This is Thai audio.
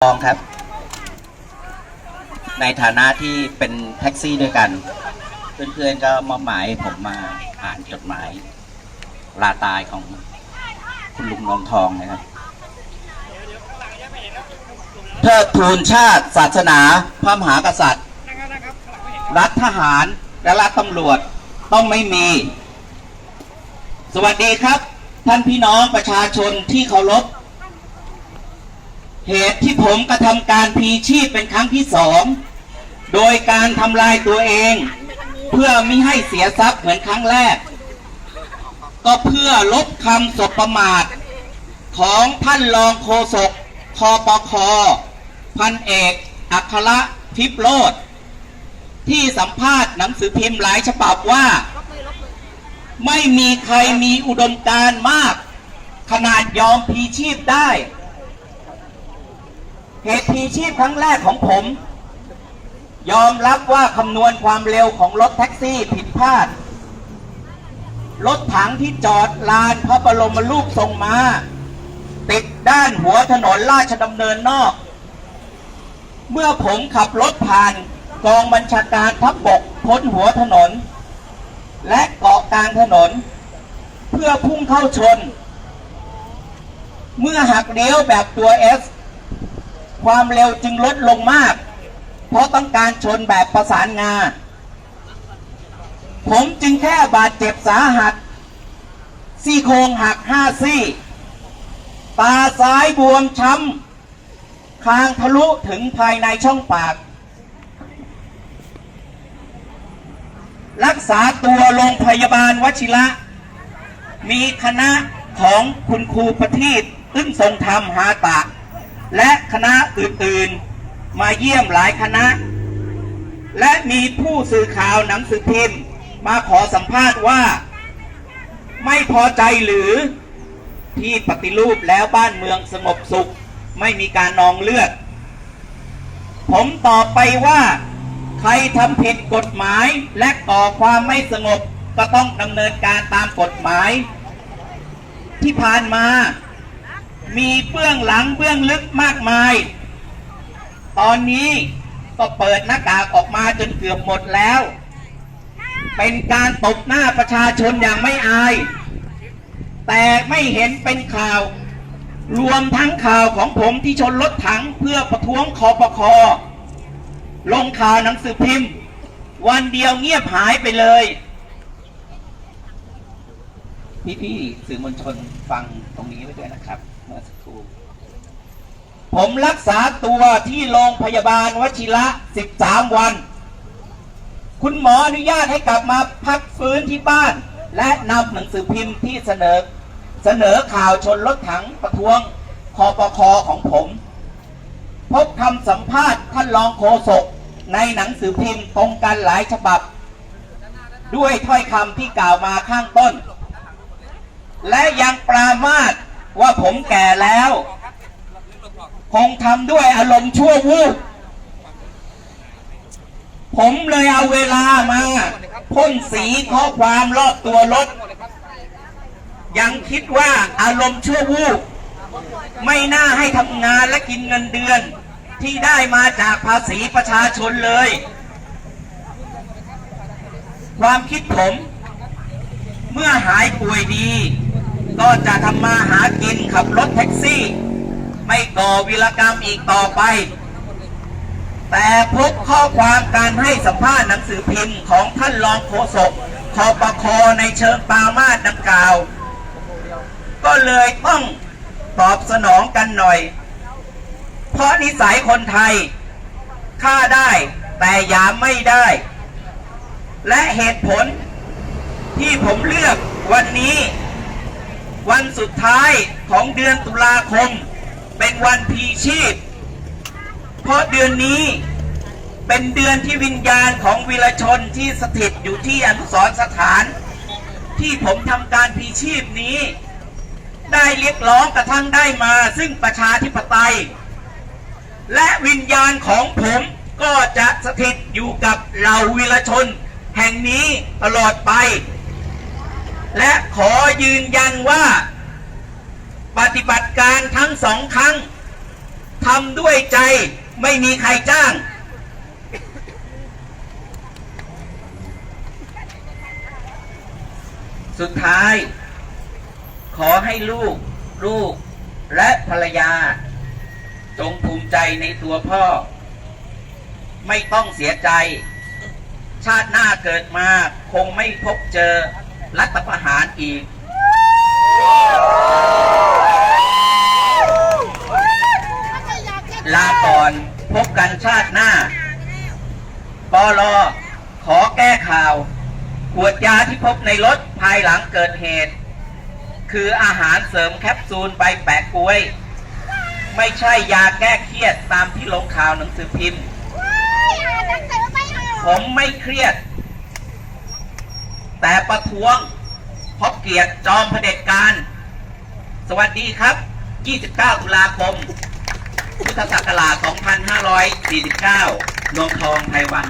องครับ ในฐานะที่เป็นแท็กซี่ด้วยกัน เพื่อนๆก็มอบหมายผมมาอ่านจดหมาย ลาตายของคุณลุงนนทองนะครับเทิดทูนชาติ ศาสนา พระมหากษัตริย์ รัฐทหารและรัฐตำรวจต้องไม่มี สวัสดีครับ ท่านพี่น้องประชาชนที่เคารพ เหตุที่ผมกระทำการพีชีพเป็นครั้งที่สอง โดยการทำลายตัวเอง เพื่อไม่ให้เสียทรัพย์เหมือนครั้งแรก ก็เพื่อลบคำสบประมาท ของท่านรองโฆษกคอปคอพันเอกอัคระทิพโรธที่สัมภาษณ์หนังสือพิมพ์หลายฉบับว่า ไม่มีใครมีอุดมการณ์มาก ขนาดยอมพีชีพได้ เหตุพลีชีพครั้งแรกของผม ยอมรับว่าคำนวณความเร็วของรถแท็กซี่ผิดพลาด รถถังที่จอดลานพระบรมรูปทรงมาติดด้านหัวถนนราชดำเนินนอก เมื่อผมขับรถผ่านกองบัญชาการทัพบกพ้นหัวถนน และเกาะกลางถนน เพื่อพุ่งเข้าชน เมื่อหักเลี้ยวแบบตัวเอส ความเร็วจึงลดลงมาก เพราะต้องการชนแบบประสานงา ผมจึงแค่บาดเจ็บสาหัส ซี่โครงหักห้าซี่ ตาซ้ายบวมช้ำ คางทะลุถึงภายในช่องปาก รักษาตัวโรงพยาบาลวชิระ มีคณะของคุณครูประทีปอึ้งทรงธรรมหาตะ และคณะอื่นๆ มาเยี่ยมหลายคณะ และมีผู้สื่อข่าวหนังสือพิมพ์ มาขอสัมภาษณ์ว่า ไม่พอใจหรือที่ปฏิรูปแล้วบ้านเมืองสงบสุข ไม่มีการนองเลือด ผมตอบไปว่า ใครทำผิดกฎหมายและก่อความไม่สงบก็ต้องดำเนินการตามกฎหมาย ที่ผ่านมา มีเบื้องหลังเบื้องลึกมากมาย ตอนนี้ก็เปิดหน้ากากออกมาจนเกือบหมดแล้ว เป็นการตบหน้าประชาชนอย่างไม่อาย แต่ไม่เห็นเป็นข่าว รวมทั้งข่าวของผมที่ชนรถถังเพื่อประท้วงคอปคอลงข่าวหนังสือพิมพ์ วันเดียวเงียบหายไปเลย พี่ๆสื่อมวลชนฟังตรงนี้ไว้ด้วยนะครับ ผมรักษาตัวที่โรงพยาบาลวชิระ 13 วัน คุณหมออนุญาตให้กลับมาพักฟื้นที่บ้าน และนำหนังสือพิมพ์ที่เสนอ เสนอข่าวชนรถถังประท้วงคอปคอของผม พบคำสัมภาษณ์ท่านรองโฆษกในหนังสือพิมพ์ตรงกันหลายฉบับ ด้วยถ้อยคำที่กล่าวมาข้างต้น และยังปรามาส ว่าผมแก่แล้ว คงทำด้วยอารมณ์ชั่ววูบผมเลยเอาเวลามาพ่นสีข้อความรอบตัวรถ ยังคิดว่าอารมณ์ชั่ววูบไม่น่าให้ทำงานและกินเงินเดือน ที่ได้มาจากภาษีประชาชนเลย ความคิดผม เมื่อหายป่วยดี ก็จะทำมาหากินขับรถแท็กซี่ ไม่ก่อวิรกรรมอีกต่อไป แต่พบข้อความการให้สัมภาษณ์หนังสือพิมพ์ของท่านรองโฆษกคอปคอในเชิงปามาสดังกล่าว ก็เลยต้องตอบสนองกันหน่อย เพราะนิสัยคนไทยฆ่าได้แต่ยามไม่ได้ และเหตุผลที่ผมเลือกวันนี้ วันสุดท้ายของเดือนตุลาคม เป็นวันพีชีพ เพราะเดือนนี้เป็นเดือนที่วิญญาณของวีรชนที่สถิตอยู่ที่อนุสรสถาน ที่ผมทำการพีชีพนี้ ได้เรียกร้องกระทั่งได้มาซึ่งประชาธิปไตย และวิญญาณของผมก็จะสถิตอยู่กับเหล่าวีรชน แห่งนี้ตลอดไป และขอยืนยันว่า ปฏิบัติการทั้งสองครั้งทำด้วยใจไม่มีใครจ้าง สุดท้าย ขอให้ลูก ลูกและภรรยา จงภูมิใจในตัวพ่อ ไม่ต้องเสียใจ ชาติหน้าเกิดมาคงไม่พบเจอ รัฐประหารอีก ลาก่อนพบกันชาติหน้าปลอขอแก้ข่าวขวดยาที่พบในรถภายหลังเกิดเหตุ คืออาหารเสริมแคปซูลใบแปะกล้วย ไม่ใช่ยาแก้เครียดตามที่ลงข่าวหนังสือพิมพ์ ผมไม่เครียด แต่ประท้วงเพราะเกลียดจอมเผด็จการ สวัสดีครับ 29 ตุลาคม พุทธศักราช 2549 นงทองไทยวัน